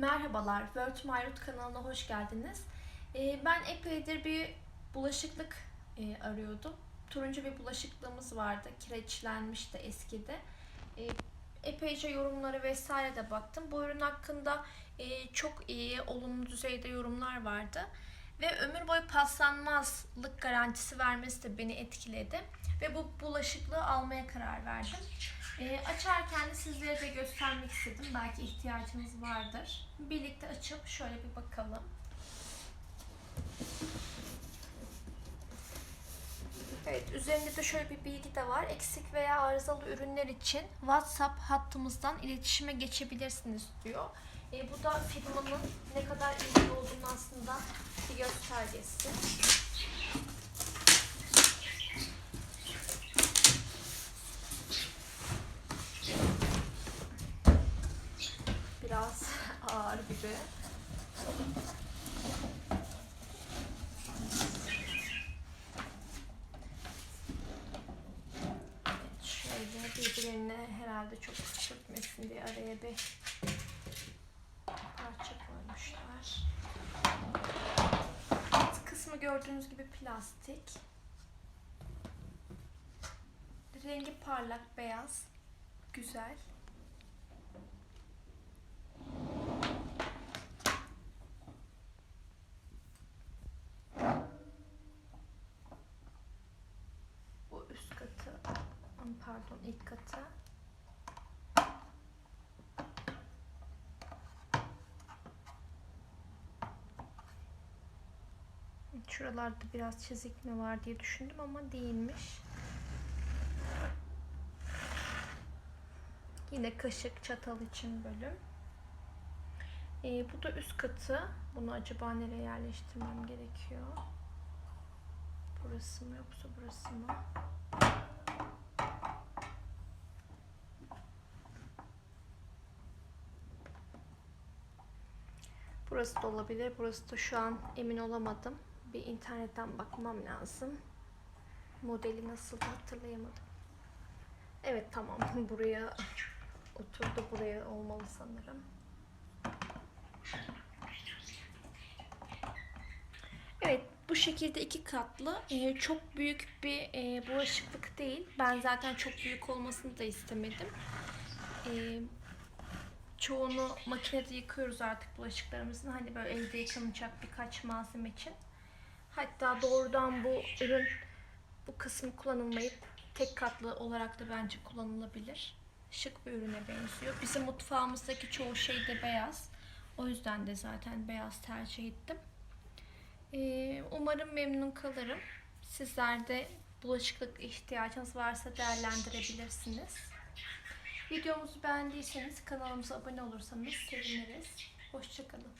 Merhabalar, World Root kanalına hoş geldiniz. Ee, ben epeydir bir bulaşıklık e, arıyordum. Turuncu bir bulaşıklığımız vardı, kireçlenmişti eskide. Ee, epeyce yorumlara vesaire de baktım. Bu ürün hakkında e, çok iyi, olumlu düzeyde yorumlar vardı. Ve ömür boyu paslanmazlık garantisi vermesi de beni etkiledi. Ve bu bulaşıklığı almaya karar verdim. E, açarken de sizlere de göstermek istedim. Belki ihtiyacınız vardır. Birlikte açıp şöyle bir bakalım. Evet, üzerinde de şöyle bir bilgi de var. Eksik veya arızalı ürünler için WhatsApp hattımızdan iletişime geçebilirsiniz diyor. E, bu da firmanın ne kadar iyi olduğunu aslında bir göstergesi. Biraz ağır gibi. Evet, şöyle birbirine herhalde çok sürtmesin diye araya bir kısmı gördüğünüz gibi plastik. Rengi parlak beyaz. Güzel. Bu üst katı, pardon ilk katı. Şuralarda biraz çizik mi var diye düşündüm ama değilmiş. Yine kaşık, çatal için bölüm. Ee, bu da üst katı. Bunu acaba nereye yerleştirmem gerekiyor? Burası mı yoksa burası mı? Burası da olabilir. Burası da şu an emin olamadım. Bir internetten bakmam lazım. Modeli nasıl hatırlayamadım. Evet tamam buraya oturdu buraya olmalı sanırım. Evet bu şekilde iki katlı Ee, çok büyük bir e, bulaşıklık değil. Ben zaten çok büyük olmasını da istemedim. Ee, çoğunu makinede yıkıyoruz artık bulaşıklarımızın. Hani böyle elde yıkanacak birkaç malzeme için. Hatta doğrudan bu ürün bu kısmı kullanılmayıp tek katlı olarak da bence kullanılabilir. Şık bir ürüne benziyor. Bizim mutfağımızdaki çoğu şey de beyaz. O yüzden de zaten beyaz tercih ettim. Ee, umarım memnun kalırım. Sizler de bulaşıklık ihtiyacınız varsa değerlendirebilirsiniz. Videomuzu beğendiyseniz kanalımıza abone olursanız seviniriz. Hoşçakalın.